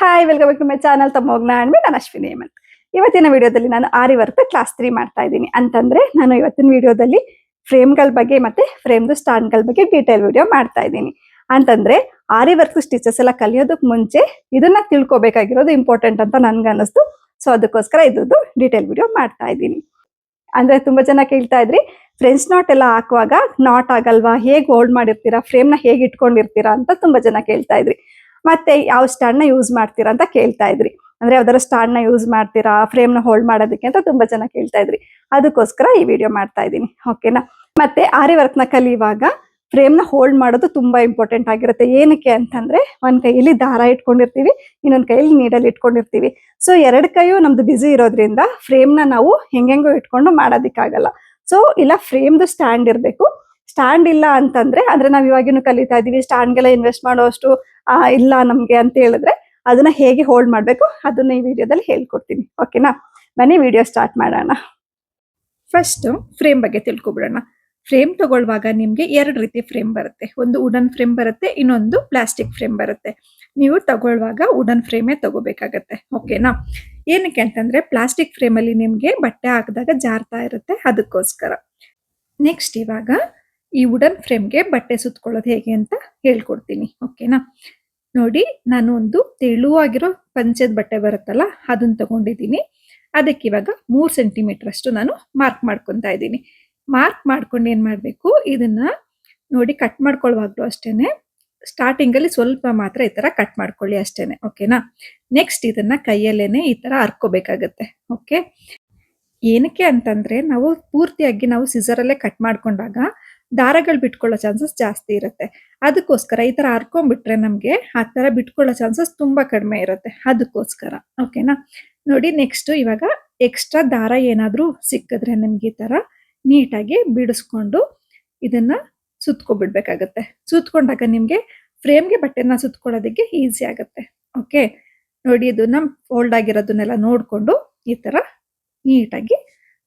Hi welcome back to my channel ತಮ್ಮೋಗ್ನ and ನಾನು ಅಶ್ವಿನಿ ಹೇಮಂತ್. ಇವತ್ತಿನ ವಿಡಿಯೋದಲ್ಲಿ ನಾನು ಆರಿ ವರ್ಕ್ ಕ್ಲಾಸ್ ತ್ರೀ ಮಾಡ್ತಾ ಇದ್ದೀನಿ. ಅಂತಂದ್ರೆ ನಾನು ಇವತ್ತಿನ ವಿಡಿಯೋದಲ್ಲಿ ಫ್ರೇಮ್ಗಳ ಬಗ್ಗೆ ಮತ್ತೆ ಫ್ರೇಮ್ದು ಸ್ಟ್ಯಾಂಡ್ಗಳ ಬಗ್ಗೆ ಡೀಟೇಲ್ ವಿಡಿಯೋ ಮಾಡ್ತಾ ಇದ್ದೀನಿ. ಅಂತಂದ್ರೆ ಆರಿ ವರ್ಕ್ ಸ್ಟಿಚಸ್ ಎಲ್ಲ ಕಲಿಯೋದಕ್ಕೆ ಮುಂಚೆ ಇದನ್ನ ತಿಳ್ಕೊಬೇಕಾಗಿರೋದು ಇಂಪಾರ್ಟೆಂಟ್ ಅಂತ ನನ್ಗೆ ಅನ್ನಿಸ್ತು. ಸೊ ಅದಕ್ಕೋಸ್ಕರ ಇದ್ದು ಡೀಟೇಲ್ ವಿಡಿಯೋ ಮಾಡ್ತಾ ಇದ್ದೀನಿ. ಅಂದ್ರೆ ತುಂಬಾ ಜನ ಕೇಳ್ತಾ ಇದ್ರಿ ಫ್ರೆಂಚ್ ನಾಟ್ ಎಲ್ಲ ಹಾಕುವಾಗ ನಾಟ್ ಆಗಲ್ವಾ? ಹೇಗೆ ಹೋಲ್ಡ್ ಮಾಡಿರ್ತೀರಾ? ಫ್ರೇಮ್ನ ಹೇಗೆ ಇಟ್ಕೊಂಡಿರ್ತೀರಾ ಅಂತ ತುಂಬಾ ಜನ ಕೇಳ್ತಾ ಇದ್ರಿ. ಮತ್ತೆ ಯಾವ ಸ್ಟ್ಯಾಂಡ್ನ ಯೂಸ್ ಮಾಡ್ತೀರಾ ಅಂತ ಕೇಳ್ತಾ ಇದ್ರಿ. ಅಂದ್ರೆ ಯಾವ್ದಾರ ಸ್ಟ್ಯಾಂಡ್ನ ಯೂಸ್ ಮಾಡ್ತೀರಾ ಫ್ರೇಮ್ನ ಹೋಲ್ಡ್ ಮಾಡೋದಕ್ಕೆ ಅಂತ ತುಂಬಾ ಜನ ಕೇಳ್ತಾ ಇದ್ರಿ. ಅದಕ್ಕೋಸ್ಕರ ಈ ವಿಡಿಯೋ ಮಾಡ್ತಾ ಇದ್ದೀನಿ. ಓಕೆನಾ ಮತ್ತೆ ಆರಿ ವರ್ಕ್ನ ಕಲಿಯುವಾಗ ಫ್ರೇಮ್ನ ಹೋಲ್ಡ್ ಮಾಡೋದು ತುಂಬಾ ಇಂಪಾರ್ಟೆಂಟ್ ಆಗಿರುತ್ತೆ. ಏನಕ್ಕೆ ಅಂತಂದ್ರೆ, ಒಂದ್ ಕೈಯಲ್ಲಿ ದಾರ ಇಟ್ಕೊಂಡಿರ್ತೀವಿ, ಇನ್ನೊಂದ್ ಕೈಯಲ್ಲಿ ನೀಡಲ್ ಇಟ್ಕೊಂಡಿರ್ತೀವಿ. ಸೊ ಎರಡ್ ಕೈಯು ನಮ್ದು ಬಿಸಿ ಇರೋದ್ರಿಂದ ಫ್ರೇಮ್ನ ನಾವು ಹೆಂಗೆಂಗೋ ಇಟ್ಕೊಂಡು ಮಾಡೋದಿಕ್ಕಾಗಲ್ಲ. ಸೊ ಇಲ್ಲ, ಫ್ರೇಮ್ದು ಸ್ಟ್ಯಾಂಡ್ ಇರಬೇಕು. ಸ್ಟ್ಯಾಂಡ್ ಇಲ್ಲ ಅಂತಂದ್ರೆ ಅಂದ್ರೆ ನಾವ್ ಇವಾಗಿನೂ ಕಲಿತಾ ಇದೀವಿ. ಸ್ಟ್ಯಾಂಡ್ಗೆಲ್ಲ ಇನ್ವೆಸ್ಟ್ ಮಾಡೋಷ್ಟು ಇಲ್ಲ ನಮ್ಗೆ ಅಂತ ಹೇಳಿದ್ರೆ ಅದನ್ನ ಹೇಗೆ ಹೋಲ್ಡ್ ಮಾಡ್ಬೇಕು ಅದನ್ನ ಈ ವಿಡಿಯೋದಲ್ಲಿ ಹೇಳ್ಕೊಡ್ತೀನಿ. ಓಕೆನಾ ಬನ್ನಿ ವಿಡಿಯೋ ಸ್ಟಾರ್ಟ್ ಮಾಡೋಣ. ಫಸ್ಟ್ ಫ್ರೇಮ್ ಬಗ್ಗೆ ತಿಳ್ಕೊಬಿಡೋಣ. ಫ್ರೇಮ್ ತಗೊಳ್ಳುವಾಗ ನಿಮ್ಗೆ ಎರಡು ರೀತಿ ಫ್ರೇಮ್ ಬರುತ್ತೆ. ಒಂದು ವುಡನ್ ಫ್ರೇಮ್ ಬರುತ್ತೆ, ಇನ್ನೊಂದು ಪ್ಲಾಸ್ಟಿಕ್ ಫ್ರೇಮ್ ಬರುತ್ತೆ. ನೀವು ತಗೊಳ್ಳುವಾಗ ವುಡನ್ ಫ್ರೇಮೇ ತಗೋಬೇಕಾಗತ್ತೆ. ಓಕೆನಾ ಏನಕ್ಕೆ ಅಂತಂದ್ರೆ ಪ್ಲಾಸ್ಟಿಕ್ ಫ್ರೇಮಲ್ಲಿ ನಿಮ್ಗೆ ಬಟ್ಟೆ ಹಾಕಿದಾಗ ಜಾರ್ತಾ ಇರುತ್ತೆ ಅದಕ್ಕೋಸ್ಕರ. ನೆಕ್ಸ್ಟ್ ಇವಾಗ ಈ ವುಡನ್ ಫ್ರೇಮ್ಗೆ ಬಟ್ಟೆ ಸುತ್ಕೊಳ್ಳೋದು ಹೇಗೆ ಅಂತ ಹೇಳ್ಕೊಡ್ತೀನಿ ಓಕೆನಾ ನೋಡಿ, ನಾನು ಒಂದು ತೆಳುವಾಗಿರೋ ಪಂಚದ ಬಟ್ಟೆ ಬರುತ್ತಲ್ಲ, ಅದನ್ನ ತಗೊಂಡಿದ್ದೀನಿ. ಅದಕ್ಕೆ ಇವಾಗ ಮೂರು ಸೆಂಟಿಮೀಟರ್ ಅಷ್ಟು ನಾನು ಮಾರ್ಕ್ ಮಾಡ್ಕೊತಾ ಇದ್ದೀನಿ. ಮಾರ್ಕ್ ಮಾಡ್ಕೊಂಡು ಏನು ಮಾಡಬೇಕು, ಇದನ್ನು ನೋಡಿ ಕಟ್ ಮಾಡ್ಕೊಳ್ಳುವಾಗಲೂ ಅಷ್ಟೇ ಸ್ಟಾರ್ಟಿಂಗಲ್ಲಿ ಸ್ವಲ್ಪ ಮಾತ್ರ ಈ ಥರ ಕಟ್ ಮಾಡ್ಕೊಳ್ಳಿ ಅಷ್ಟೇ ಓಕೆನಾ ನೆಕ್ಸ್ಟ್ ಇದನ್ನು ಕೈಯಲ್ಲೇ ಈ ಥರ ಹರ್ಕೋಬೇಕಾಗತ್ತೆ ಓಕೆ ಏನಕ್ಕೆ ಅಂತಂದರೆ, ನಾವು ಪೂರ್ತಿಯಾಗಿ ನಾವು ಸಿಸರಲ್ಲೇ ಕಟ್ ಮಾಡ್ಕೊಂಡಾಗ ದಾರಗಳು ಬಿಟ್ಕೊಳ್ಳೋ ಚಾನ್ಸಸ್ ಜಾಸ್ತಿ ಇರುತ್ತೆ. ಅದಕ್ಕೋಸ್ಕರ ಈ ಥರ ಹರ್ಕೊಂಡ್ಬಿಟ್ರೆ ನಮಗೆ ಆ ಥರ ಬಿಟ್ಕೊಳ್ಳೋ ಚಾನ್ಸಸ್ ತುಂಬ ಕಡಿಮೆ ಇರುತ್ತೆ. ಅದಕ್ಕೋಸ್ಕರ. ಓಕೆನಾ ನೋಡಿ ನೆಕ್ಸ್ಟು ಇವಾಗ ಎಕ್ಸ್ಟ್ರಾ ದಾರ ಏನಾದರೂ ಸಿಕ್ಕಿದ್ರೆ ನಿಮ್ಗೆ ಈ ಥರ ನೀಟಾಗಿ ಬಿಡಿಸ್ಕೊಂಡು ಇದನ್ನು ಸುತ್ಕೊಬಿಡ್ಬೇಕಾಗತ್ತೆ. ಸುತ್ಕೊಂಡಾಗ ನಿಮಗೆ ಫ್ರೇಮ್ಗೆ ಬಟ್ಟೆನ ಸುತ್ಕೊಳ್ಳೋದಕ್ಕೆ ಈಸಿ ಆಗುತ್ತೆ. ಓಕೆ ನೋಡಿ ಇದನ್ನ ಫೋಲ್ಡ್ ಆಗಿರೋದನ್ನೆಲ್ಲ ನೋಡಿಕೊಂಡು ಈ ಥರ ನೀಟಾಗಿ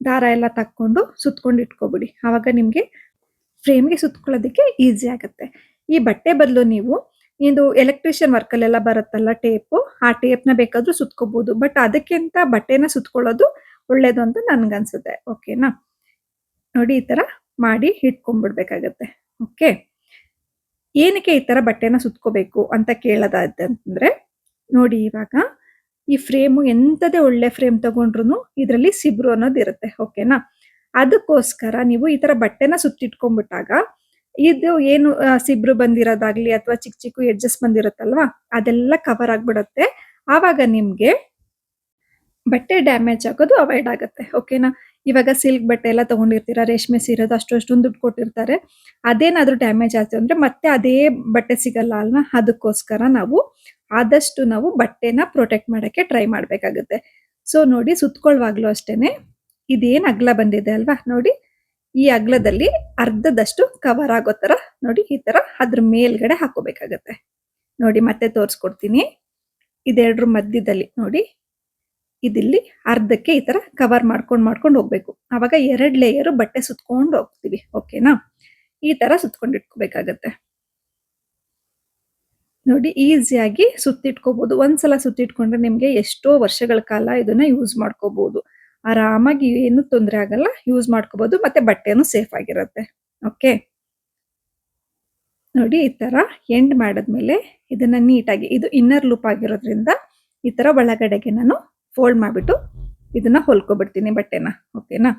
ದಾರ ಎಲ್ಲ ತಕ್ಕೊಂಡು ಸುತ್ಕೊಂಡು ಇಟ್ಕೊಬಿಡಿ. ಆವಾಗ ನಿಮ್ಗೆ ಫ್ರೇಮ್ಗೆ ಸುತ್ಕೊಳ್ಳೋದಕ್ಕೆ ಈಸಿ ಆಗುತ್ತೆ. ಈ ಬಟ್ಟೆ ಬದಲು ನೀವು ಇದು ಎಲೆಕ್ಟ್ರಿಷಿಯನ್ ವರ್ಕಲ್ಲೆಲ್ಲ ಬರುತ್ತಲ್ಲ ಟೇಪು, ಆ ಟೇಪ್ನ ಬೇಕಾದರೂ ಸುತ್ಕೋಬೋದು. ಬಟ್ ಅದಕ್ಕಿಂತ ಬಟ್ಟೆನ ಸುತ್ಕೊಳ್ಳೋದು ಒಳ್ಳೇದು ಅಂತ ನನಗನ್ಸುತ್ತೆ. ಓಕೆನಾ? ನೋಡಿ, ಈ ಥರ ಮಾಡಿ ಇಟ್ಕೊಂಡ್ಬಿಡ್ಬೇಕಾಗತ್ತೆ ಓಕೆ? ಏನಕ್ಕೆ ಈ ಥರ ಬಟ್ಟೆನ ಸುತ್ಕೋಬೇಕು ಅಂತ ಕೇಳೋದಾದಂತಂದರೆ, ನೋಡಿ ಇವಾಗ ಈ ಫ್ರೇಮು ಎಂಥದೇ ಒಳ್ಳೆ ಫ್ರೇಮ್ ತಗೊಂಡ್ರು ಇದರಲ್ಲಿ ಸಿಬ್ರು ಅನ್ನೋದು ಇರುತ್ತೆ ಓಕೆನಾ? ಅದಕ್ಕೋಸ್ಕರ ನೀವು ಈ ತರ ಬಟ್ಟೆನ ಸುತ್ತಿಟ್ಕೊಂಡ್ಬಿಟ್ಟಾಗ ಇದು ಏನು ಸಿಬ್ರು ಬಂದಿರೋದಾಗ್ಲಿ ಅಥವಾ ಚಿಕ್ಕ ಚಿಕ್ಕ ಎಡ್ಜಸ್ ಬಂದಿರುತ್ತಲ್ವಾ, ಅದೆಲ್ಲ ಕವರ್ ಆಗಿಬಿಡುತ್ತೆ. ಆವಾಗ ನಿಮ್ಗೆ ಬಟ್ಟೆ ಡ್ಯಾಮೇಜ್ ಆಗೋದು ಅವಾಯ್ಡ್ ಆಗುತ್ತೆ ಓಕೆನಾ ಇವಾಗ ಸಿಲ್ಕ್ ಬಟ್ಟೆ ಎಲ್ಲ ತಗೊಂಡಿರ್ತೀರಾ, ರೇಷ್ಮೆ ಸೀರೆದು ಅಷ್ಟು ಅಷ್ಟೊಂದು ದುಡ್ಡು ಕೊಟ್ಟಿರ್ತಾರೆ, ಅದೇನಾದ್ರೂ ಡ್ಯಾಮೇಜ್ ಆಯ್ತು ಅಂದ್ರೆ ಮತ್ತೆ ಅದೇ ಬಟ್ಟೆ ಸಿಗಲ್ಲ ಅಲ್ವಾ? ಅದಕ್ಕೋಸ್ಕರ ನಾವು ಆದಷ್ಟು ನಾವು ಬಟ್ಟೆನ ಪ್ರೊಟೆಕ್ಟ್ ಮಾಡೋಕ್ಕೆ ಟ್ರೈ ಮಾಡಬೇಕಾಗುತ್ತೆ. ಸೊ ನೋಡಿ ಸುತ್ಕೊಳ್ಳುವಾಗ್ಲೂ ಅಷ್ಟೇನೆ. ಇದೇನ್ ಅಗ್ಲ ಬಂದಿದೆ ಅಲ್ವಾ? ನೋಡಿ, ಈ ಅಗ್ಲದಲ್ಲಿ ಅರ್ಧದಷ್ಟು ಕವರ್ ಆಗೋ ತರ ನೋಡಿ, ಈ ತರ ಅದ್ರ ಮೇಲ್ಗಡೆ ಹಾಕೋಬೇಕಾಗತ್ತೆ. ನೋಡಿ, ಮತ್ತೆ ತೋರಿಸ್ಕೊಡ್ತೀನಿ. ಇದೆರಡ್ರ ಮಧ್ಯದಲ್ಲಿ ನೋಡಿ, ಇದಿಲ್ಲಿ ಅರ್ಧಕ್ಕೆ ಈ ತರ ಕವರ್ ಮಾಡ್ಕೊಂಡು ಮಾಡ್ಕೊಂಡು ಹೋಗ್ಬೇಕು. ಆವಾಗ ಎರಡ್ ಲೇಯರ್ ಬಟ್ಟೆ ಸುತ್ಕೊಂಡು ಹೋಗ್ತೀವಿ ಓಕೆನಾ ಈ ತರ ಸುತ್ಕೊಂಡು ಇಟ್ಕೋಬೇಕಾಗತ್ತೆ. ನೋಡಿ ಈಸಿಯಾಗಿ ಸುತ್ತಿಟ್ಕೋಬಹುದು ಒಂದ್ಸಲ ಸುತ್ತಿಟ್ಕೊಂಡ್ರೆ ನಿಮ್ಗೆ ಎಷ್ಟೋ ವರ್ಷಗಳ ಕಾಲ ಇದನ್ನ ಯೂಸ್ ಮಾಡ್ಕೋಬಹುದು ಆರಾಮಾಗಿ ಏನು ತೊಂದರೆ ಆಗಲ್ಲ. ಯೂಸ್ ಮಾಡ್ಕೋಬಹುದು ಮತ್ತೆ ಬಟ್ಟೆನೂ ಸೇಫ್ ಆಗಿರುತ್ತೆ. ಓಕೆ ನೋಡಿ ಈ ತರ ಎಂಡ್ ಮಾಡಿದ್ಮೇಲೆ ಇದನ್ನ ನೀಟಾಗಿ ಇದು ಇನ್ನರ್ ಲೂಪ್ ಆಗಿರೋದ್ರಿಂದ ಈ ತರ ಒಳಗಡೆಗೆ ನಾನು ಫೋಲ್ಡ್ ಮಾಡಿಬಿಟ್ಟು ಇದನ್ನ ಹೊಲ್ಕೊಬಿಡ್ತೀನಿ ಬಟ್ಟೆನ. ಓಕೆನಾ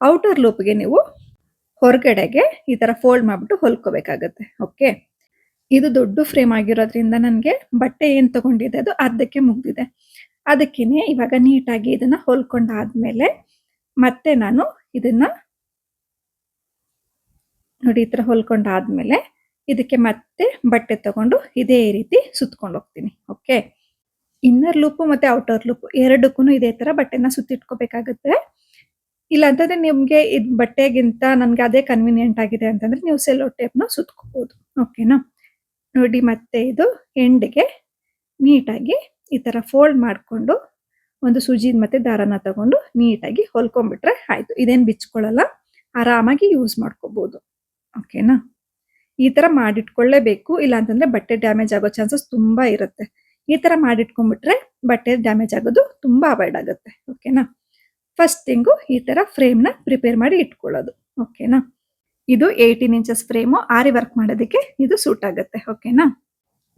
ಔಟರ್ ಲೂಪ್ಗೆ ನೀವು ಹೊರಗಡೆಗೆ ಈ ತರ ಫೋಲ್ಡ್ ಮಾಡಿಬಿಟ್ಟು ಹೊಲ್ಕೋಬೇಕಾಗತ್ತೆ. ಓಕೆ ಇದು ದೊಡ್ಡ ಫ್ರೇಮ್ ಆಗಿರೋದ್ರಿಂದ ನನಗೆ ಬಟ್ಟೆ ಏನು ತೊಗೊಂಡಿದೆ ಅದು ಅರ್ಧಕ್ಕೆ ಮುಗ್ದಿದೆ. ಅದಕ್ಕೇನೆ ಇವಾಗ ನೀಟಾಗಿ ಇದನ್ನ ಹೊಲ್ಕೊಂಡಾದ್ಮೇಲೆ ಮತ್ತೆ ನಾನು ಇದನ್ನ ನೋಡಿ, ಈ ಥರ ಹೊಲ್ಕೊಂಡಾದ್ಮೇಲೆ ಇದಕ್ಕೆ ಮತ್ತೆ ಬಟ್ಟೆ ತಗೊಂಡು ಇದೇ ರೀತಿ ಸುತ್ಕೊಂಡು ಹೋಗ್ತೀನಿ. ಓಕೆ? ಇನ್ನರ್ ಲೂಪು ಮತ್ತು ಔಟರ್ ಲೂಪ್ ಎರಡಕ್ಕೂ ಇದೇ ಥರ ಬಟ್ಟೆನ ಸುತ್ತಿಟ್ಕೋಬೇಕಾಗುತ್ತೆ. ಇಲ್ಲ ನಿಮಗೆ ಇದು ಇದ್ ಬಟ್ಟೆಗಿಂತ ನನಗೆ ಅದೇ ಕನ್ವಿನಿಯೆಂಟ್ ಆಗಿದೆ ಅಂತಂದರೆ ನೀವು ಸೆಲ್ಲೋ ಟೇಪ್ನ ಸುತ್ಕೋಬೋದು. ಓಕೆನಾ? ನೋಡಿ, ಮತ್ತೆ ಇದು ಎಂಡ್ಗೆ ನೀಟಾಗಿ ಈ ತರ ಫೋಲ್ಡ್ ಮಾಡ್ಕೊಂಡು ಒಂದು ಸೂಜಿ ಮತ್ತೆ ದಾರನ ತಗೊಂಡು ನೀಟಾಗಿ ಹೊಲ್ಕೊಂಡ್ಬಿಟ್ರೆ ಆಯ್ತು. ಇದೇನು ಬಿಚ್ಕೊಳ್ಳಲ್ಲ, ಆರಾಮಾಗಿ ಯೂಸ್ ಮಾಡ್ಕೋಬೋದು. ಓಕೆನಾ ಈ ತರ ಮಾಡಿಟ್ಕೊಳ್ಳೇಬೇಕು ಇಲ್ಲ ಅಂತಂದ್ರೆ ಬಟ್ಟೆ ಡ್ಯಾಮೇಜ್ ಆಗೋ ಚಾನ್ಸಸ್ ತುಂಬಾ ಇರುತ್ತೆ. ಈ ಥರ ಮಾಡಿಟ್ಕೊಂಡ್ಬಿಟ್ರೆ ಬಟ್ಟೆ ಡ್ಯಾಮೇಜ್ ಆಗೋದು ತುಂಬಾ ಅವಾಯ್ಡ್ ಆಗುತ್ತೆ. ಓಕೆನಾ ಫಸ್ಟ್ ಥಿಂಗು ಈ ತರ ಫ್ರೇಮ್ನ ಪ್ರಿಪೇರ್ ಮಾಡಿ ಇಟ್ಕೊಳ್ಳೋದು. ಓಕೆನಾ ಇದು eighteen inches frame aari work ಮಾಡೋದಕ್ಕೆ ಇದು ಸೂಟ್ ಆಗುತ್ತೆ. ಓಕೆನಾ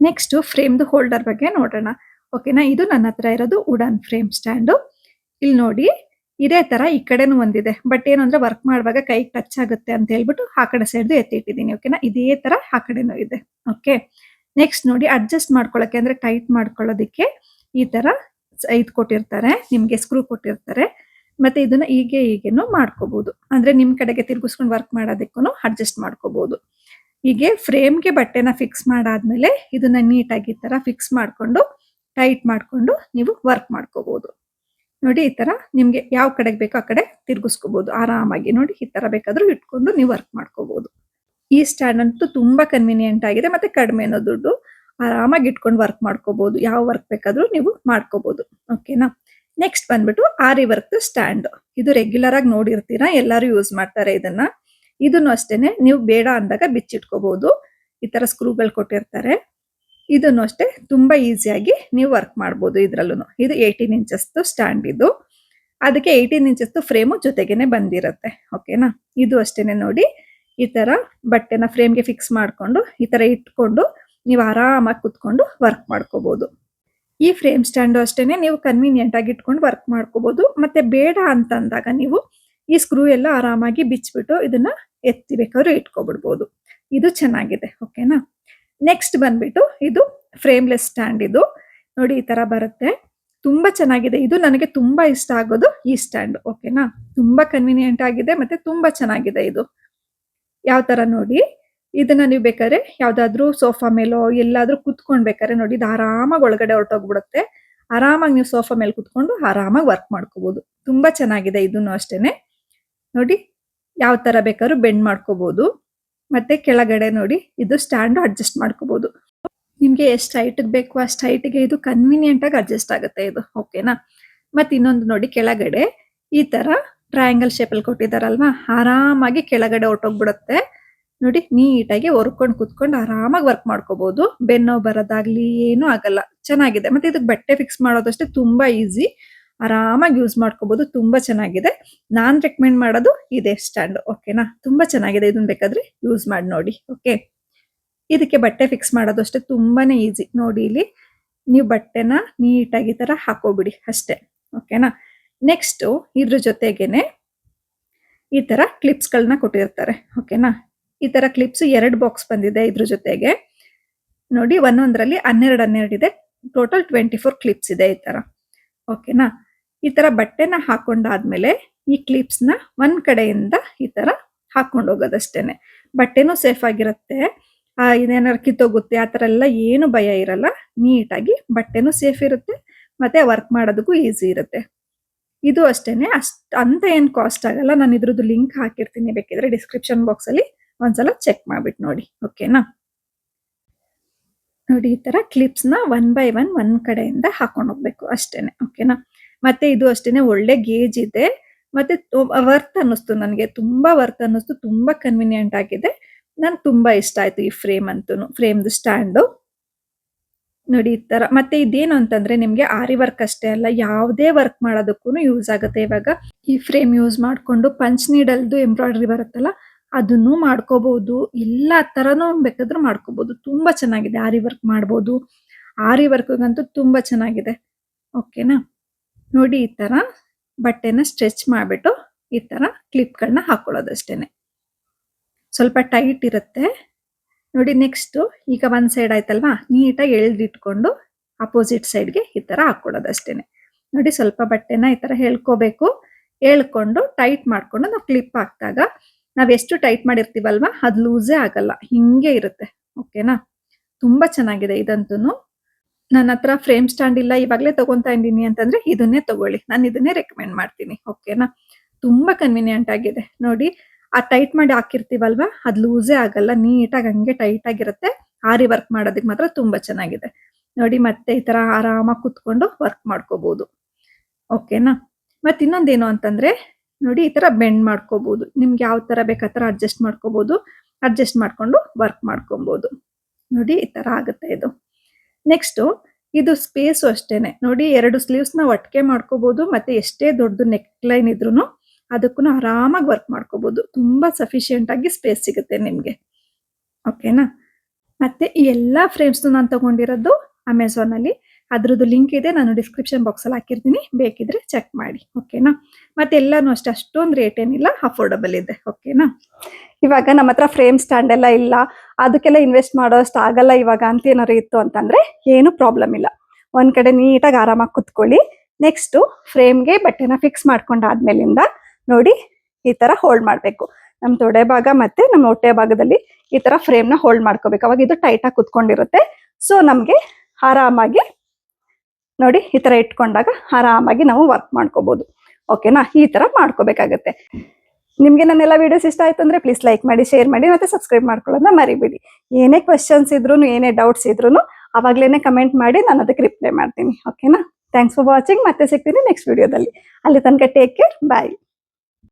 ನೆಕ್ಸ್ಟು ಫ್ರೇಮ್ದು ಹೋಲ್ಡರ್ ಬಗ್ಗೆ ನೋಡೋಣ. ಓಕೆನಾ ಇದು ನನ್ನ ಹತ್ರ ಇರೋದು ವುಡನ್ ಫ್ರೇಮ್ ಸ್ಟ್ಯಾಂಡು ಇಲ್ಲಿ ನೋಡಿ, ಇದೇ ತರ ಈ ಕಡೆನೂ ಒಂದಿದೆ. ಬಟ್ ಏನು ಅಂದ್ರೆ ವರ್ಕ್ ಮಾಡುವಾಗ ಕೈ ಟಚ್ ಆಗುತ್ತೆ ಅಂತ ಹೇಳ್ಬಿಟ್ಟು ಆ ಕಡೆ ಸೈಡ್ ಎತ್ತಿಟ್ಟಿದ್ದೀನಿ. ಓಕೆನಾ ಇದೇ ತರ ಆ ಕಡೆನೂ ಇದೆ. ಓಕೆ ನೆಕ್ಸ್ಟ್ ನೋಡಿ ಅಡ್ಜಸ್ಟ್ ಮಾಡ್ಕೊಳ್ಳೋಕೆ ಅಂದ್ರೆ ಟೈಟ್ ಮಾಡ್ಕೊಳ್ಳೋದಕ್ಕೆ ಈ ತರ ಇದು ಕೊಟ್ಟಿರ್ತಾರೆ, ನಿಮಗೆ ಸ್ಕ್ರೂ ಕೊಟ್ಟಿರ್ತಾರೆ. ಮತ್ತೆ ಇದನ್ನ ಹೀಗೆ ಹೀಗೇನು ಮಾಡ್ಕೋಬಹುದು ಅಂದ್ರೆ ನಿಮ್ ಕಡೆಗೆ ತಿರುಗಿಸ್ಕೊಂಡು ವರ್ಕ್ ಮಾಡೋದಕ್ಕೂ ಅಡ್ಜಸ್ಟ್ ಮಾಡ್ಕೋಬಹುದು ಹೀಗೆ ಫ್ರೇಮ್ಗೆ ಬಟ್ಟೆನ ಫಿಕ್ಸ್ ಮಾಡಾದ್ಮೇಲೆ ಇದನ್ನ ನೀಟಾಗಿ ಈ ತರ ಫಿಕ್ಸ್ ಮಾಡ್ಕೊಂಡು ಟೈಟ್ ಮಾಡ್ಕೊಂಡು ನೀವು ವರ್ಕ್ ಮಾಡ್ಕೋಬಹುದು ನೋಡಿ ಈ ತರ ನಿಮಗೆ ಯಾವ ಕಡೆಗೆ ಬೇಕೋ ಆ ಕಡೆ ತಿರ್ಗಿಸ್ಕೋಬಹುದು ಆರಾಮಾಗಿ ನೋಡಿ ಈ ತರ ಬೇಕಾದ್ರೂ ಇಟ್ಕೊಂಡು ನೀವು ವರ್ಕ್ ಮಾಡ್ಕೋಬಹುದು ಈ ಸ್ಟ್ಯಾಂಡ್ ಅಂತೂ ತುಂಬಾ ಕನ್ವಿನಿಯೆಂಟ್ ಆಗಿದೆ ಮತ್ತೆ ಅನ್ನೋ ದುಡ್ಡು ಆರಾಮಾಗಿ ಇಟ್ಕೊಂಡು ವರ್ಕ್ ಮಾಡ್ಕೋಬಹುದು ಯಾವ ವರ್ಕ್ ಬೇಕಾದ್ರೂ ನೀವು ಮಾಡ್ಕೋಬಹುದು ಓಕೆನಾ ನೆಕ್ಸ್ಟ್ ಬಂದ್ಬಿಟ್ಟು ಆರಿ ವರ್ಕ್ ಸ್ಟ್ಯಾಂಡ್ ಇದು ರೆಗ್ಯುಲರ್ ಆಗಿ ನೋಡಿರ್ತೀರಾ? ಎಲ್ಲರೂ ಯೂಸ್ ಮಾಡ್ತಾರೆ ಇದನ್ನ. ಇದನ್ನು ಅಷ್ಟೇನೆ ನೀವು ಬೇಡ ಅಂದಾಗ ಬಿಚ್ಚಿಟ್ಕೋಬಹುದು ಈ ತರ ಸ್ಕ್ರೂಗಳು ಕೊಟ್ಟಿರ್ತಾರೆ. ಇದನ್ನು ಅಷ್ಟೇ ತುಂಬಾ ಈಸಿಯಾಗಿ ನೀವು ವರ್ಕ್ ಮಾಡ್ಬೋದು ಇದ್ರಲ್ಲೂ ಇದು ಏಯ್ಟೀನ್ ಇಂಚಸ್ ಸ್ಟ್ಯಾಂಡ್ ಇದು. ಅದಕ್ಕೆ ಏಯ್ಟೀನ್ ಇಂಚಸ್ ಫ್ರೇಮು ಜೊತೆಗೇನೆ ಬಂದಿರುತ್ತೆ. ಓಕೆನಾ ಇದು ಅಷ್ಟೇನೆ ನೋಡಿ. ಈ ತರ ಬಟ್ಟೆನ ಫ್ರೇಮ್ಗೆ ಫಿಕ್ಸ್ ಮಾಡ್ಕೊಂಡು, ಈ ತರ ಇಟ್ಕೊಂಡು, ನೀವು ಆರಾಮಾಗಿ ಕುತ್ಕೊಂಡು ವರ್ಕ್ ಮಾಡ್ಕೋಬಹುದು ಈ ಫ್ರೇಮ್ ಸ್ಟ್ಯಾಂಡು ಅಷ್ಟೇನೆ ನೀವು ಕನ್ವಿನಿಯೆಂಟ್ ಆಗಿ ಇಟ್ಕೊಂಡು ವರ್ಕ್ ಮಾಡ್ಕೋಬಹುದು ಮತ್ತೆ ಬೇಡ ಅಂತ ಅಂದಾಗ ನೀವು ಈ ಸ್ಕ್ರೂ ಎಲ್ಲ ಆರಾಮಾಗಿ ಬಿಚ್ಚಿಬಿಟ್ಟು ಇದನ್ನ ಎತ್ತಿ ಬೇಕಾದ್ರೂ ಇಟ್ಕೊಬಿಡ್ಬೋದು. ಇದು ಚೆನ್ನಾಗಿದೆ. ಓಕೆನಾ ನೆಕ್ಸ್ಟ್ ಬಂದ್ಬಿಟ್ಟು ಇದು ಫ್ರೇಮ್ಲೆಸ್ ಸ್ಟ್ಯಾಂಡ್ ಇದು. ನೋಡಿ ಈ ತರ ಬರುತ್ತೆ. ತುಂಬಾ ಚೆನ್ನಾಗಿದೆ. ಇದು ನನಗೆ ತುಂಬಾ ಇಷ್ಟ ಆಗೋದು ಈ ಸ್ಟ್ಯಾಂಡ್ ಓಕೆನಾ ತುಂಬಾ ಕನ್ವಿನಿಯೆಂಟ್ ಆಗಿದೆ ಮತ್ತೆ ತುಂಬಾ ಚೆನ್ನಾಗಿದೆ ಇದು. ಯಾವ ತರ ನೋಡಿ? ಇದನ್ನ ನೀವು ಬೇಕಾದ್ರೆ ಯಾವ್ದಾದ್ರು ಸೋಫಾ ಮೇಲೋ ಎಲ್ಲಾದ್ರೂ ಕುತ್ಕೊಂಡ್ ಬೇಕಾದ್ರೆ ನೋಡಿ, ಇದು ಆರಾಮಾಗಿ ಒಳಗಡೆ ಹೊರಟೋಗ್ಬಿಡುತ್ತೆ. ಆರಾಮಾಗಿ ನೀವು ಸೋಫಾ ಮೇಲೆ ಕುತ್ಕೊಂಡು ಆರಾಮಾಗಿ ವರ್ಕ್ ಮಾಡ್ಕೋಬಹುದು ತುಂಬಾ ಚೆನ್ನಾಗಿದೆ ಇದನ್ನು ಅಷ್ಟೇನೆ. ನೋಡಿ, ಯಾವ ತರ ಬೇಕಾದ್ರೂ ಬೆಂಡ್ ಮಾಡ್ಕೋಬಹುದು ಮತ್ತೆ ಕೆಳಗಡೆ ನೋಡಿ, ಇದು ಸ್ಟ್ಯಾಂಡ್ ಅಡ್ಜಸ್ಟ್ ಮಾಡ್ಕೋಬಹುದು ನಿಮ್ಗೆ ಎಷ್ಟು ಹೈಟ್ ಬೇಕು ಅಷ್ಟು ಹೈಟ್ಗೆ ಇದು ಕನ್ವಿನಿಯೆಂಟ್ ಆಗಿ ಅಡ್ಜಸ್ಟ್ ಆಗುತ್ತೆ ಇದು ಓಕೆನಾ ಮತ್ತೆ ಇನ್ನೊಂದು ನೋಡಿ ಕೆಳಗಡೆ, ಈ ತರ ಟ್ರಯಾಂಗಲ್ ಅಲ್ಲಿ ಕೊಟ್ಟಿದಾರಲ್ವಾ, ಆರಾಮಾಗಿ ಕೆಳಗಡೆ ಹೊರ್ಟೋಗ್ಬಿಡುತ್ತೆ ನೋಡಿ, ನೀಟಾಗಿ ಹೊರ್ಕೊಂಡು ಕುತ್ಕೊಂಡು ಆರಾಮಾಗಿ ವರ್ಕ್ ಮಾಡ್ಕೋಬಹುದು ಬೆನ್ನೋ ಬರೋದಾಗ್ಲಿ ಏನೂ ಆಗಲ್ಲ. ಚೆನ್ನಾಗಿದೆ. ಮತ್ತೆ ಇದಕ್ಕೆ ಬಟ್ಟೆ ಫಿಕ್ಸ್ ಮಾಡೋದಷ್ಟೇ ತುಂಬಾ ಈಸಿ ಆರಾಮಾಗಿ ಯೂಸ್ ಮಾಡ್ಕೋಬಹುದು ತುಂಬಾ ಚೆನ್ನಾಗಿದೆ. ನಾನ್ ರೆಕಮೆಂಡ್ ಮಾಡೋದು ಇದೆ ಸ್ಟ್ಯಾಂಡ್ ಓಕೆನಾ ತುಂಬಾ ಚೆನ್ನಾಗಿದೆ ಇದನ್ನ ಬೇಕಾದ್ರೆ ಯೂಸ್ ಮಾಡಿ ನೋಡಿ ಓಕೆ ಇದಕ್ಕೆ ಬಟ್ಟೆ ಫಿಕ್ಸ್ ಮಾಡೋದು ಅಷ್ಟೇ, ತುಂಬಾನೇ ಈಸಿ ನೋಡಿ ಇಲ್ಲಿ, ನೀವು ಬಟ್ಟೆನ ನೀಟಾಗಿ ತರ ಹಾಕೋಬಿಡಿ ಅಷ್ಟೇ ಓಕೆನಾ ನೆಕ್ಸ್ಟ್ ಇದ್ರ ಜೊತೆಗೇನೆ ಈ ತರ ಕ್ಲಿಪ್ಸ್ಗಳನ್ನ ಕೊಟ್ಟಿರ್ತಾರೆ ಓಕೆನಾ ಈ ತರ ಕ್ಲಿಪ್ಸ್ ಎರಡು ಬಾಕ್ಸ್ ಬಂದಿದೆ ಇದ್ರ ಜೊತೆಗೆ. ನೋಡಿ, ಒಂದೊಂದರಲ್ಲಿ ಹನ್ನೆರಡು ಹನ್ನೆರಡು ಇದೆ ಟೋಟಲ್ ಟ್ವೆಂಟಿ ಫೋರ್ ಕ್ಲಿಪ್ಸ್ ಇದೆ ಈ ತರ ಓಕೆನಾ ಈ ತರ ಬಟ್ಟೆನ ಹಾಕೊಂಡಾದ್ಮೇಲೆ ಈ ಕ್ಲಿಪ್ಸ್ನ ಒಂದ್ ಕಡೆಯಿಂದ ಈ ತರ ಹಾಕೊಂಡು ಹೋಗೋದಷ್ಟೇನೆ. ಬಟ್ಟೆನೂ ಸೇಫ್ ಆಗಿರುತ್ತೆ. ಇದೇನಾರು ಕಿತ್ತೋಗುತ್ತೆ, ಆ ತರ ಎಲ್ಲ ಏನು ಭಯ ಇರಲ್ಲ. ನೀಟಾಗಿ ಬಟ್ಟೆನೂ ಸೇಫ್ ಇರುತ್ತೆ. ಮತ್ತೆ ವರ್ಕ್ ಮಾಡೋದಕ್ಕೂ ಈಸಿ ಇರುತ್ತೆ. ಇದು ಅಷ್ಟೇನೆ. ಅಷ್ಟ್, ಅಂತ ಏನು ಕಾಸ್ಟ್ ಆಗಲ್ಲ. ನಾನು ಇದ್ರದ್ದು ಲಿಂಕ್ ಹಾಕಿರ್ತೀನಿ. ಬೇಕಿದ್ರೆ ಡಿಸ್ಕ್ರಿಪ್ಷನ್ ಬಾಕ್ಸ್ ಅಲ್ಲಿ ಒಂದ್ಸಲ ಚೆಕ್ ಮಾಡಿಬಿಟ್ಟು ನೋಡಿ. ಓಕೆನಾ ನೋಡಿ, ಈ ತರ ಕ್ಲಿಪ್ಸ್ನ ಒನ್ ಬೈ ಒನ್ ಒಂದ್ ಕಡೆಯಿಂದ ಹಾಕೊಂಡು ಹೋಗ್ಬೇಕು ಅಷ್ಟೇನೆ. ಓಕೆನಾ ಮತ್ತೆ ಇದು ಅಷ್ಟೇನೆ ಒಳ್ಳೆ ಗೇಜ್ ಇದೆ. ಮತ್ತೆ ವರ್ತ್ ಅನ್ನಿಸ್ತು ನನಗೆ. ತುಂಬಾ ವರ್ತ್ ಅನ್ನಿಸ್ತು, ತುಂಬಾ ಕನ್ವಿನಿಯೆಂಟ್ ಆಗಿದೆ. ನನ್ ತುಂಬಾ ಇಷ್ಟ ಆಯ್ತು ಈ ಫ್ರೇಮ್ ಅಂತೂ ಫ್ರೇಮ್ದು ಸ್ಟ್ಯಾಂಡು. ನೋಡಿ ಈ ತರ ಮತ್ತೆ ಇದೇನು ಅಂತಂದ್ರೆ ನಿಮ್ಗೆ ಆರಿ ವರ್ಕ್ ಅಷ್ಟೇ ಅಲ್ಲ, ಯಾವುದೇ ವರ್ಕ್ ಮಾಡೋದಕ್ಕೂ ಯೂಸ್ ಆಗುತ್ತೆ. ಇವಾಗ ಈ ಫ್ರೇಮ್ ಯೂಸ್ ಮಾಡ್ಕೊಂಡು ಪಂಚ್ ನೀಡಲ್ದು ಎಂಬ್ರಾಯ್ಡ್ರಿ ಬರುತ್ತಲ್ಲ, ಅದನ್ನು ಮಾಡ್ಕೋಬಹುದು ಎಲ್ಲ ತರನು ಬೇಕಾದ್ರೂ ಮಾಡ್ಕೋಬಹುದು ತುಂಬಾ ಚೆನ್ನಾಗಿದೆ ಆರಿ ವರ್ಕ್ ಮಾಡ್ಬೋದು. ಆರಿ ವರ್ಕ್ಗಂತೂ ತುಂಬಾ ಚೆನ್ನಾಗಿದೆ. ಓಕೆನಾ ನೋಡಿ ಈ ತರ ಬಟ್ಟೆನ ಸ್ಟ್ರೆಚ್ ಮಾಡಿಬಿಟ್ಟು ಈ ತರ ಕ್ಲಿಪ್ಗಳನ್ನ ಹಾಕೊಳ್ಳೋದಷ್ಟೇನೆ. ಸ್ವಲ್ಪ ಟೈಟ್ ಇರುತ್ತೆ. ನೋಡಿ ನೆಕ್ಸ್ಟ್ ಈಗ ಒಂದು ಸೈಡ್ ಆಯ್ತಲ್ವಾ? ನೀಟಾಗಿ ಎಳೆದಿಟ್ಕೊಂಡು ಅಪೋಸಿಟ್ ಸೈಡ್ಗೆ ಈ ತರ ಹಾಕೊಳ್ಳೋದಷ್ಟೇನೆ. ನೋಡಿ ಸ್ವಲ್ಪ ಬಟ್ಟೆನ ಈ ತರ ಹೇಳ್ಕೋಬೇಕು ಹೇಳ್ಕೊಂಡು ಟೈಟ್ ಮಾಡಿಕೊಂಡು ನಾವು ಕ್ಲಿಪ್ ಹಾಕಿದಾಗ ನಾವ್ ಎಷ್ಟು ಟೈಟ್ ಮಾಡಿರ್ತೀವಲ್ವಾ? ಅದು ಲೂಸೇ ಆಗಲ್ಲ. ಹಿಂಗೆ ಇರುತ್ತೆ. ಓಕೆನಾ? ತುಂಬಾ ಚೆನ್ನಾಗಿದೆ ಇದಂತೂ ನನ್ನ ಹತ್ರ ಫ್ರೇಮ್ ಸ್ಟ್ಯಾಂಡ್ ಇಲ್ಲ, ಇವಾಗಲೇ ತಗೊಂತಾ ಇದ್ದೀನಿ ಅಂತಂದ್ರೆ ಇದನ್ನೇ ತಗೊಳ್ಳಿ. ನಾನು ಇದನ್ನೇ ರೆಕಮೆಂಡ್ ಮಾಡ್ತೀನಿ ಓಕೆನಾ ತುಂಬಾ ಕನ್ವಿನಿಯೆಂಟ್ ಆಗಿದೆ. ನೋಡಿ, ಆ ಟೈಟ್ ಮಾಡಿ ಹಾಕಿರ್ತೀವಲ್ವಾ? ಅದು ಲೂಸೇ ಆಗಲ್ಲ, ನೀಟಾಗಿ ಹಂಗೆ ಟೈಟ್ ಆಗಿರುತ್ತೆ. ಆರಿ ವರ್ಕ್ ಮಾಡೋದಕ್ಕೆ ಮಾತ್ರ ತುಂಬಾ ಚೆನ್ನಾಗಿದೆ. ನೋಡಿ, ಮತ್ತೆ ಈ ತರ ಆರಾಮಾಗಿ ಕುತ್ಕೊಂಡು ವರ್ಕ್ ಮಾಡ್ಕೋಬಹುದು ಓಕೆನಾ ಮತ್ತೆ ಇನ್ನೊಂದೇನು ಅಂತಂದ್ರೆ, ನೋಡಿ, ಈ ತರ ಬೆಂಡ್ ಮಾಡ್ಕೋಬಹುದು ನಿಮ್ಗೆ ಯಾವ ತರ ಬೇಕಾ ತರ ಅಡ್ಜಸ್ಟ್ ಮಾಡ್ಕೋಬಹುದು ಅಡ್ಜಸ್ಟ್ ಮಾಡ್ಕೊಂಡು ವರ್ಕ್ ಮಾಡ್ಕೊಬಹುದು ನೋಡಿ, ಈ ತರ ಆಗುತ್ತೆ ಇದು. ನೆಕ್ಸ್ಟ್ ಇದು ಸ್ಪೇಸು ಅಷ್ಟೇನೆ. ನೋಡಿ, ಎರಡು ಸ್ಲೀವ್ಸ್ನ ಒಟ್ಟಿಗೆ ಮಾಡ್ಕೋಬೋದು, ಮತ್ತೆ ಎಷ್ಟೇ ದೊಡ್ಡ ನೆಕ್ ಲೈನ್ ಇದ್ರೂ ಅದಕ್ಕೂ ಆರಾಮಾಗಿ ವರ್ಕ್ ಮಾಡ್ಕೋಬೋದು. ತುಂಬಾ ಸಫಿಷಿಯೆಂಟಾಗಿ ಆಗಿ ಸ್ಪೇಸ್ ಸಿಗುತ್ತೆ ನಿಮಗೆ. ಓಕೆನಾ ಮತ್ತೆ ಈ ಎಲ್ಲ ಫ್ರೇಮ್ಸ್ನು ನಾನು ತಗೊಂಡಿರೋದು ಅಮೆಝಾನ್ ಅಲ್ಲಿ. ಅದ್ರದ್ದು ಲಿಂಕ್ ಇದೆ, ನಾನು ಡಿಸ್ಕ್ರಿಪ್ಷನ್ ಬಾಕ್ಸ್ ಅಲ್ಲಿ ಹಾಕಿರ್ತೀನಿ. ಬೇಕಿದ್ರೆ ಚೆಕ್ ಮಾಡಿ ಓಕೆನಾ ಮತ್ತೆ ಎಲ್ಲಾನು ಅಷ್ಟೇ, ಅಷ್ಟೊಂದು ರೇಟ್ ಏನಿಲ್ಲ ಅಫೋರ್ಡಬಲ್ ಇದೆ ಓಕೆನಾ ಇವಾಗ ನಮ್ಮ ಹತ್ರ ಫ್ರೇಮ್ ಸ್ಟ್ಯಾಂಡ್ ಎಲ್ಲ ಇಲ್ಲ, ಅದಕ್ಕೆಲ್ಲ ಇನ್ವೆಸ್ಟ್ ಮಾಡೋಷ್ಟು ಆಗಲ್ಲ ಇವಾಗ ಅಂತ ಏನಾದ್ರು ಇತ್ತು ಅಂತಂದ್ರೆ ಏನು ಪ್ರಾಬ್ಲಮ್ ಇಲ್ಲ. ಒಂದ್ ಕಡೆ ನೀಟಾಗಿ ಆರಾಮಾಗಿ ಕುತ್ಕೊಳ್ಳಿ. ನೆಕ್ಸ್ಟ್ ಫ್ರೇಮ್ಗೆ ಬಟ್ಟೆನ ಫಿಕ್ಸ್ ಮಾಡ್ಕೊಂಡಾದ್ಮೇಲಿಂದ ನೋಡಿ ಈ ತರ ಹೋಲ್ಡ್ ಮಾಡ್ಬೇಕು. ನಮ್ಮ ತೊಡೆ ಭಾಗ ಮತ್ತೆ ನಮ್ಮ ಹೊಟ್ಟೆ ಭಾಗದಲ್ಲಿ ಈ ತರ ಫ್ರೇಮ್ನ ಹೋಲ್ಡ್ ಮಾಡ್ಕೋಬೇಕು. ಅವಾಗ ಇದು ಟೈಟ್ ಆಗಿ ಕುತ್ಕೊಂಡಿರುತ್ತೆ. ಸೊ ನಮ್ಗೆ ಆರಾಮಾಗಿ ನೋಡಿ, ಈ ಥರ ಇಟ್ಕೊಂಡಾಗ ಆರಾಮಾಗಿ ನಾವು ವರ್ಕ್ ಮಾಡ್ಕೋಬೋದು. ಓಕೆನಾ ಈ ತರ ಮಾಡ್ಕೋಬೇಕಾಗತ್ತೆ. ನಿಮಗೆ ನನ್ನೆಲ್ಲ ವೀಡಿಯೋಸ್ ಇಷ್ಟ ಆಯ್ತು ಅಂದ್ರೆ ಪ್ಲೀಸ್ ಲೈಕ್ ಮಾಡಿ ಶೇರ್ ಮಾಡಿ ಮತ್ತೆ ಸಬ್ಸ್ಕ್ರೈಬ್ ಮಾಡ್ಕೊಳ್ಳೋದನ್ನ ಮರಿಬೇಡಿ. ಏನೇ ಕ್ವೆಶನ್ಸ್ ಇದ್ರೂ ಏನೇ ಡೌಟ್ಸ್ ಇದ್ರೂ ಅವಾಗ್ಲೇನೆ ಕಮೆಂಟ್ ಮಾಡಿ ನಾನು ಅದಕ್ಕೆ ರಿಪ್ಲೈ ಮಾಡ್ತೀನಿ. ಓಕೆನಾ ಥ್ಯಾಂಕ್ಸ್ ಫಾರ್ ವಾಚಿಂಗ್ ಮತ್ತೆ ಸಿಗ್ತೀನಿ ನೆಕ್ಸ್ಟ್ ವಿಡಿಯೋದಲ್ಲಿ ಅಲ್ಲಿ ತನಕ ಟೇಕ್ ಕೇರ್ ಬಾಯ್